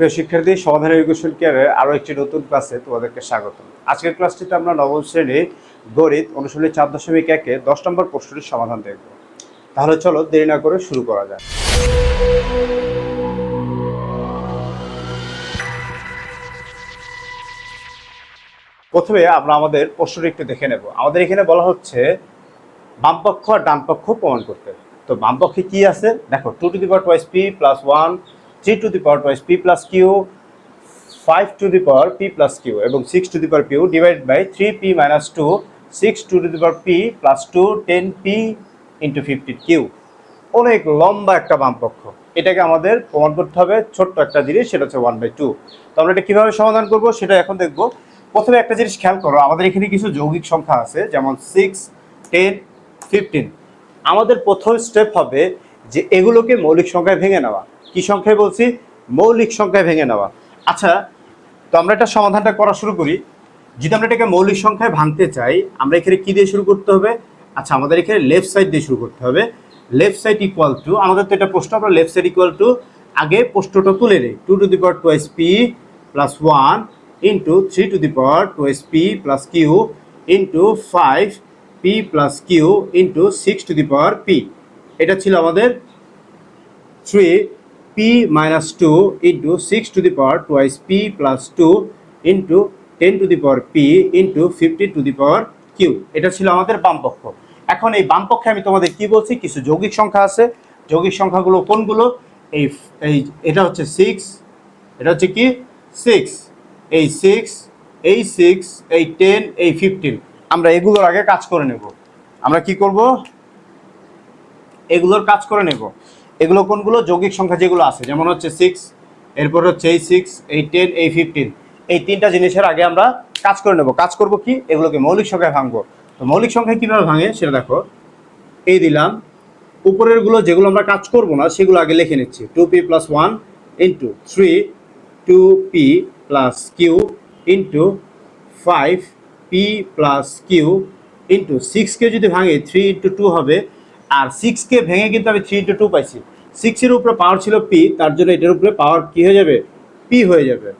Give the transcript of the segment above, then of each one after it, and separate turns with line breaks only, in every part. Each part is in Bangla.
প্রিয় শিক্ষার্থী সমাধান এডুকেশন কেয়ারের আরও একটি নতুন ক্লাসে তোমাদেরকে স্বাগত। আজকের ক্লাসটিতে আমরা নবম শ্রেণির গণিত অনুশীলনী চার দশমিক একে দশ নম্বর প্রশ্নটির সমাধান দেখব। তাহলে চলো দেরি না করে শুরু করা যায় প্রথমে আমরা আমাদের প্রশ্নটি একটু দেখে নেব। আমাদের এখানে বলা হচ্ছে, বামপক্ষ আর ডানপক্ষ প্রমাণ করতে। তো বামপক্ষে কি আছে? দেখো two to the power twice p plus one three to the power twice p plus q five to the power p plus q এবং six to the power p divide by three p minus two six two to the power p plus two ten p into fifty q অনেক লম্বা একটা বামপক্ষ এটাকে আমাদের প্রমাণ করতে হবে, ছোট্ট একটা জিনিস, সেটা হচ্ছে ওয়ান বাই টু তো আমরা এটা কীভাবে সমাধান করব, সেটা এখন দেখব। প্রথমে একটা জিনিস খেয়াল করো, আমাদের এখানে কিছু যৌগিক সংখ্যা আছে, যেমন সিক্স টেন ফিফটিন আমাদের প্রথম স্টেপ হবে যে এগুলোকে মৌলিক সংখ্যায় ভেঙে নেওয়া। কি সংখ্যায় বলছি? মৌলিক সংখ্যায় ভেঙে নেওয়া। আচ্ছা তো আমরা এটা সমাধানটা করা শুরু করি। যদি আমরা এটাকে মৌলিক সংখ্যায় ভাঙতে চাই, আমরা এখানে কি দিয়ে শুরু করতে হবে? আচ্ছা আমাদের এখানে লেফট সাইড দিয়ে শুরু করতে হবে। লেফট সাইড ইকুয়াল টু আমাদের তো এটা প্রশ্ন, আমরা লেফট সাইড ইকুয়াল টু আগে প্রশ্নটা তুলে নেই। Two to the power twice p plus one into three to the power twice p plus q into five p plus q into six to the power p এটা ছিল আমাদের three p minus two into six to the power twice p plus two into ten to the power p into fifty to the power q এটা ছিল আমাদের বামপক্ষ এখন এই বামপক্ষে আমি তোমাদের কি বলছি? কিছু যৌগিক সংখ্যা আছে। যৌগিক সংখ্যাগুলো কোনগুলো? এই এই, এটা হচ্ছে সিক্স এটা হচ্ছে কি? সিক্স এই সিক্স এই সিক্স এই টেন এই ফিফটিন আমরা এগুলোর আগে কাজ করে নেব। আমরা কি করব? এগুলোর কাজ করে নেব। এগুলো কোনগুলো? যৌগিক সংখ্যা যেগুলো আছে, যেমন হচ্ছে সিক্স এরপর হচ্ছে এই সিক্স এই টেন এই ফিফটিন এই তিনটা জিনিসের আগে আমরা কাজ করে নেব। কাজ করব কি? এগুলোকে মৌলিক সংখ্যায় ভাঙবো। তো মৌলিক সংখ্যায় কীভাবে ভাঙে সেটা দেখো। এই দিলাম। উপরেরগুলো যেগুলো আমরা কাজ করব না, সেগুলো আগে লিখে নিচ্ছি। Two p plus one into three two p plus q into five p plus q into সিক্সকে যদি ভাঙে থ্রি ইন্টু টু হবে আর সিক্সকে ভেঙে কিন্তু আমি থ্রি ইন্টু টু পাইছি। সিক্সের উপরে পাওয়ার ছিল পি তার জন্য এটার উপরে পাওয়ার কি হয়ে যাবে? পি হয়ে যাবে।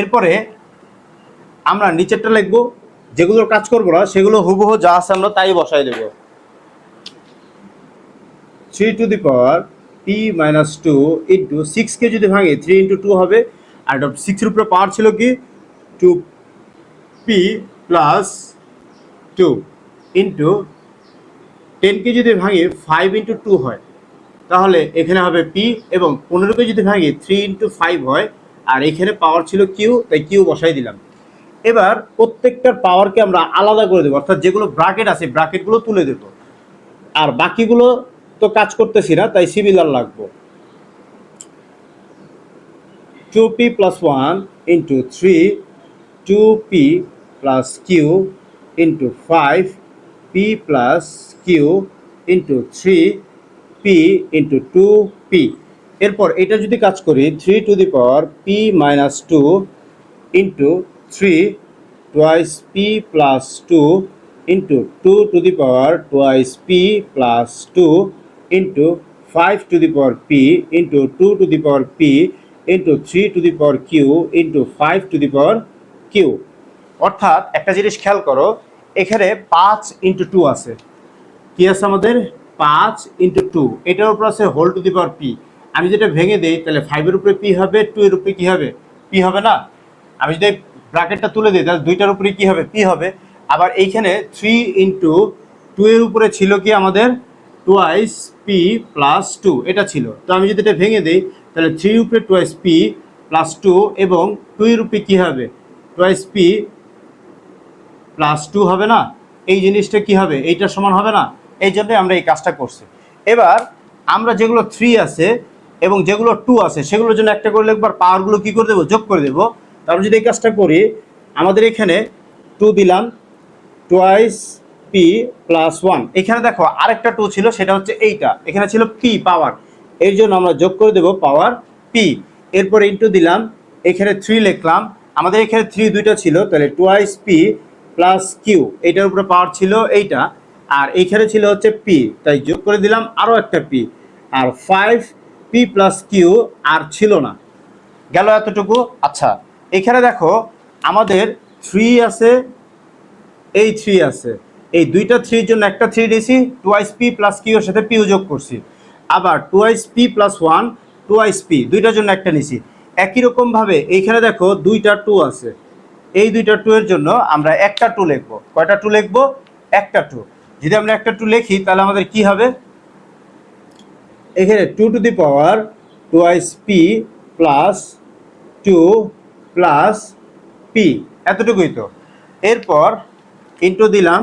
এরপরে আমরা নিচেরটা লিখব যেগুলোর কাজ করব না, সেগুলো হুবহু যা আছে আমরা তাই বসাই দেবো। Three to the power p minus two into সিক্সকে যদি ভাঙে থ্রি ইন্টু টু হবে। আর সিক্সের উপরে পাওয়ার ছিল কি? Two p plus two into টেনকে যদি ভাঙে ফাইভ ইন্টু টু হয়, তাহলে এখানে হবে পি এবং পনেরোকে যদি ভাঙে থ্রি ইন্টু ফাইভ হয়, আর এখানে পাওয়ার ছিল কিউ তাই কিউ বসাই দিলাম। এবার প্রত্যেকটার পাওয়ারকে আমরা আলাদা করে দেবো, অর্থাৎ যেগুলো ব্রাকেট আছে ব্রাকেটগুলো তুলে দেবো। আর বাকিগুলো তো কাজ করতেছি না, তাই সিমিলার লাগবো। Two p plus one into three two p plus q into five p plus q into three p into two p এরপর এটা যদি কাজ করি three to the power p minus two into three twice p plus two into two to the power twice p plus two into five to the power p into two to the power p into three to the power q into five to the power q অর্থাৎ একটা জিনিস খেয়াল করো, এখানে পাঁচ ইন্টু টু আছে। কি আছে আমাদের? পাঁচ ইন্টু টু এটার উপর আছে whole to the power p আমি যেটা ভেঙে দিই, তাহলে ফাইভের উপরে পি হবে টু এর উপরে কী হবে? পি হবে না। আমি যদি ব্র্যাকেটটা তুলে দিই, তাহলে দুইটার উপরে কী হবে? পি হবে। আবার এইখানে থ্রি ইন্টু টু এর উপরে ছিল কি আমাদের? টোয়াইস পি প্লাস টু এটা ছিল। তো আমি যদি এটা ভেঙে দিই তাহলে থ্রি রুপে টোয়াইস পি প্লাস টু এবং টু এর উপরে কী হবে? টোয়াইস পি প্লাস টু হবে না? এই জিনিসটা কি হবে? এইটার সমান হবে না? এই জন্যই আমরা এই কাজটা করছি। এবার আমরা যেগুলো থ্রি আছে এবং যেগুলো টু আছে, সেগুলোর জন্য একটা করে লিখবার পাওয়ারগুলো কী করে দেবো? যোগ করে দেবো। তারপর যদি এই কাজটা করি, আমাদের এখানে টু দিলাম টোয়াইস পি প্লাস ওয়ান এখানে দেখো আরেকটা টু ছিল, সেটা হচ্ছে এইটা। এখানে ছিল পি পাওয়ার এর জন্য আমরা যোগ করে দেবো পাওয়ার পি এরপর ইন্টু দিলাম, এখানে থ্রি লিখলাম। আমাদের এখানে থ্রি দুইটা ছিল, তাহলে টোয়াইস পি প্লাস কিউ এটার উপরে পাওয়ার ছিল এইটা। আর এইখানে ছিল হচ্ছে পি তাই যোগ করে দিলাম আরও একটা পি আর ফাইভ পি প্লাস কিউ আর ছিল না। গেল এতটুকু? আচ্ছা এখানে দেখো আমাদের থ্রি আছে, এই থ্রি আছে। এই দুইটা থ্রির জন্য একটা থ্রি দিয়েছি টুয়াইস পি প্লাস কিউর সাথে পিও যোগ করছি। আবার twice p plus one twice p দুইটার জন্য একটা নিছি। একই রকমভাবে এইখানে দেখো দুইটা টু আছে। এই দুইটা টু এর জন্য আমরা একটা টু লিখব। কয়টা টু লিখব? একটা টু যদি আমরা একটা টু লিখি, তাহলে আমাদের কি হবে? এখানে two to the power two twice p plus two plus p এতটুকুই তো। এরপর ইন্টু দিলাম।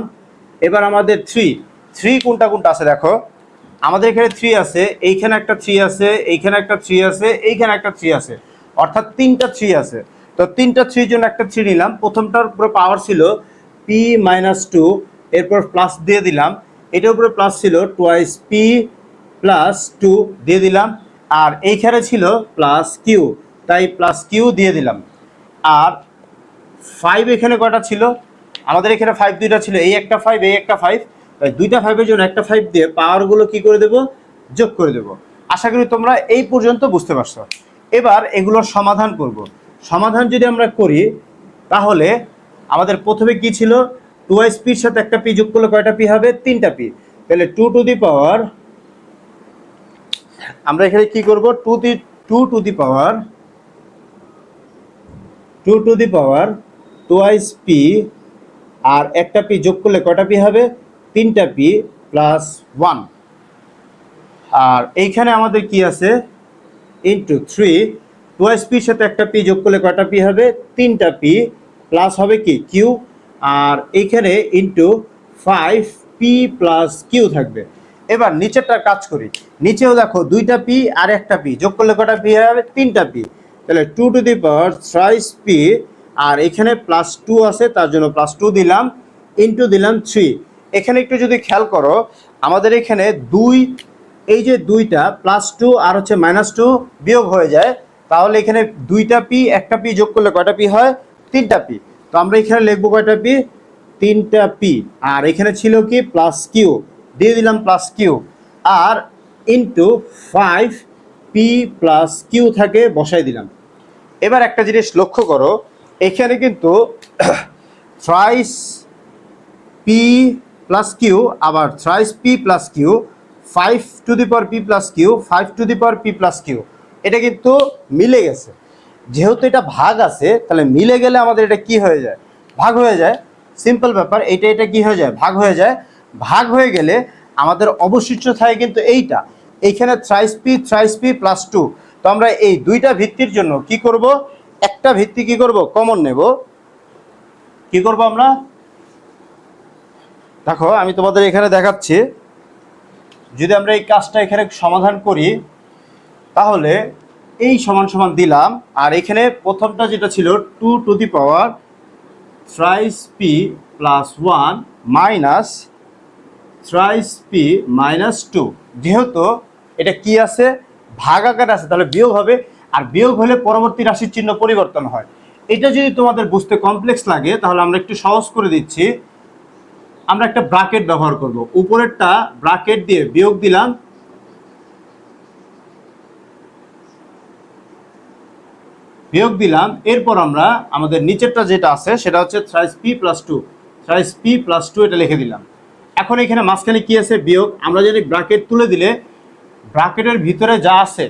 এবার আমাদের থ্রি থ্রি কোনটা কোনটা আছে দেখো? আমাদের এখানে থ্রি আছে, এইখানে একটা থ্রি আছে, এইখানে একটা থ্রি আছে, এইখানে একটা থ্রি আছে। অর্থাৎ তিনটা থ্রি আছে। তো তিনটা থ্রির জন্য একটা থ্রি নিলাম। প্রথমটার উপরে পাওয়ার ছিল পি মাইনাস টু এরপর প্লাস দিয়ে দিলাম। এটার উপরে প্লাস ছিল টুয়াইস পি প্লাস টু দিয়ে দিলাম। আর এইখানে ছিল প্লাস কিউ তাই প্লাস কিউ দিয়ে দিলাম। আর ফাইভ এখানে কয়টা ছিল? আমাদের এখানে ফাইভ দুইটা ছিল। এই একটা ফাইভ এই একটা ফাইভ দুইটা ফাইভের জন্য একটা ফাইভ দিয়ে পাওয়ারগুলো কি করে দেব? যোগ করে দেব। আশা করি তোমরা এই পর্যন্ত বুঝতে পারছ। এবার এগুলোর সমাধান করব। সমাধান যদি আমরা করি, তাহলে আমাদের প্রথমে কি ছিল? টু আইস পির সাথে একটা পি যোগ করলে কয়টা পি হবে? তিনটা পি তাহলে টু টু দি পাওয়ার আমরা এখানে কি করব? To the two to the power two to the power twice p আর একটা পি যোগ করলে কয়টা পি হবে? তিনটা পি প্লাস ওয়ান আর এইখানে আমাদের কি আছে? ইন্টু থ্রি টোয়াইস পির সাথে একটা পি যোগ করলে কটা পি হবে? তিনটা পি প্লাস হবে কি? কিউ আর এইখানে into five p plus q থাকবে। এবার নিচেরটা কাজ করি। নিচেও দেখো দুইটা পি আর একটা পি যোগ করলে কটা পি হবে? তিনটা পি তাহলে two to the power thrice p আর এখানে প্লাস টু আছে, তার জন্য প্লাস টু দিলাম। ইন্টু দিলাম থ্রি এখানে একটু যদি খেয়াল করো, আমাদের এখানে দুই, এই যে দুইটা প্লাস টু আর হচ্ছে মাইনাস টু বিয়োগ হয়ে যায়, তাহলে এখানে দুইটা পি একটা পি যোগ করলে কয়টা পি হয়? তিনটা পি তো আমরা এখানে লিখব কয়টা পি তিনটা পি আর এখানে ছিল কি? প্লাস কিউ দিয়ে দিলাম প্লাস কিউ আর into five p plus q থাকে, বসাই দিলাম। এবার একটা জিনিস লক্ষ্য করো, এখানে কিন্তু থ্রাইস পি প্লাস কিউ আবার thrice p plus q five to the power p plus q five to the power p plus q এটা কিন্তু মিলে গেছে। যেহেতু এটা ভাগ আছে, তাহলে মিলে গেলে আমাদের এটা কি হয়ে যায়? ভাগ হয়ে যায়। সিম্পল ব্যাপার এটা এটা কি হয়ে যায়? ভাগ হয়ে যায়। ভাগ হয়ে গেলে আমাদের অবশিষ্ট থাকে কিন্তু এইটা। এইখানে thrice p thrice p plus two তো আমরা এই দুইটা ভিত্তির জন্য কি করব? একটা ভিত্তি কি করব? কমন নেব। কি করব আমরা? দেখো, আমি তোমাদের এখানে দেখাচ্ছি। যদি আমরা এই কাজটা এখানে সমাধান করি, তাহলে এই সমান সমান দিলাম, আর এখানে প্রথমটা যেটা ছিল two to the power thrice p plus one minus thrice p minus two যেহেতু এটা কি আছে? ভাগ আকার আছে, তাহলে বিয়োগ হবে, আর বিয়োগ হলে পরবর্তী রাশির চিহ্ন পরিবর্তন হয়। এটা যদি তোমাদের বুঝতে কমপ্লেক্স লাগে, তাহলে আমরা একটু সহজ করে দিচ্ছি। আমরা একটা ব্রাকেট ব্যবহার করব। উপরেরটা ব্রাকেট দিয়ে বিয়োগ দিলাম। বিয়োগ দিলাম। এরপর আমরা আমাদের নিচেরটা যেটা আছে, সেটা হচ্ছে thrice p plus two thrice p plus two এটা লিখে দিলাম। এখন এখানে মাঝখানে কি আছে? বিয়োগ। আমরা যদি ব্রাকেট তুলে দিলে ব্রাকেটের ভিতরে যা আছে,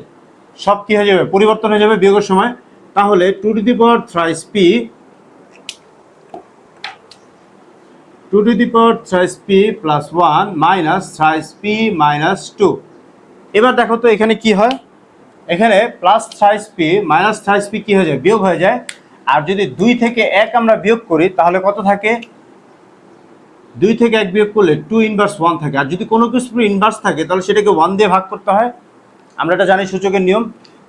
সব কি হয়ে যাবে? পরিবর্তন হয়ে যাবে বিয়োগের সময়। তাহলে two to the power thrice p two to the power thrice p plus one minus thrice p minus two এবার দেখো তো এখানে কি হয়? এখানে plus thrice p minus thrice p কী হয়ে যায়? বিয়োগ হয়ে যায়। আর যদি দুই থেকে এক আমরা বিয়োগ করি, তাহলে কত থাকে? দুই থেকে এক বিয়োগ করলে টু ইনভার্স ওয়ান থাকে। আর যদি কোনো কিছু ইনভার্স থাকে, তাহলে সেটাকে ওয়ান দিয়ে ভাগ করতে হয়। আমরা এটা জানি সূচকের নিয়ম।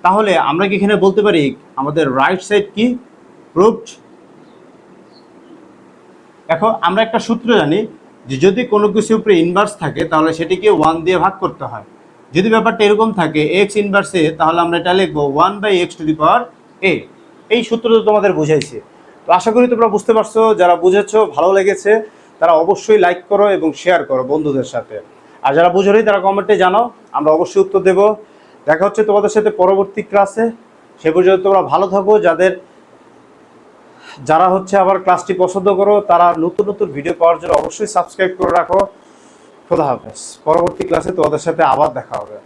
তাহলে আমরা কি এখানে বলতে পারি? আমাদের রাইট সাইড কি? প্রুভড দেখো, আমরা একটা সূত্র জানি যে যদি কোনো কিছুর উপরে ইনভার্স থাকে, তাহলে সেটিকে ওয়ান দিয়ে ভাগ করতে হয়। যদি ব্যাপারটা এরকম থাকে এক্স ইনভার্সে তাহলে আমরা এটা লিখব one by x to the power a এই সূত্র তো তোমাদের বুঝাইছি। তো আশা করি তোমরা বুঝতে পারছ, যারা বুঝেছ, ভালো লেগেছে, তারা অবশ্যই লাইক করো এবং শেয়ার করো বন্ধুদের সাথে। আর যারা বুঝো তারা কমেন্টে জানাও, আমরা অবশ্যই উত্তর দেব। দেখা হচ্ছে তোমাদের সাথে পরবর্তী ক্লাসে সে পর্যন্ত তোমরা ভালো থাকো, যাদের যারা হচ্ছে আবার ক্লাসটি পছন্দ করো, তারা নতুন নতুন ভিডিও পাওয়ার জন্য অবশ্যই সাবস্ক্রাইব করে রাখো। খোদা হাফেজ। পরবর্তী ক্লাসে তোমাদের সাথে আবার দেখা হবে।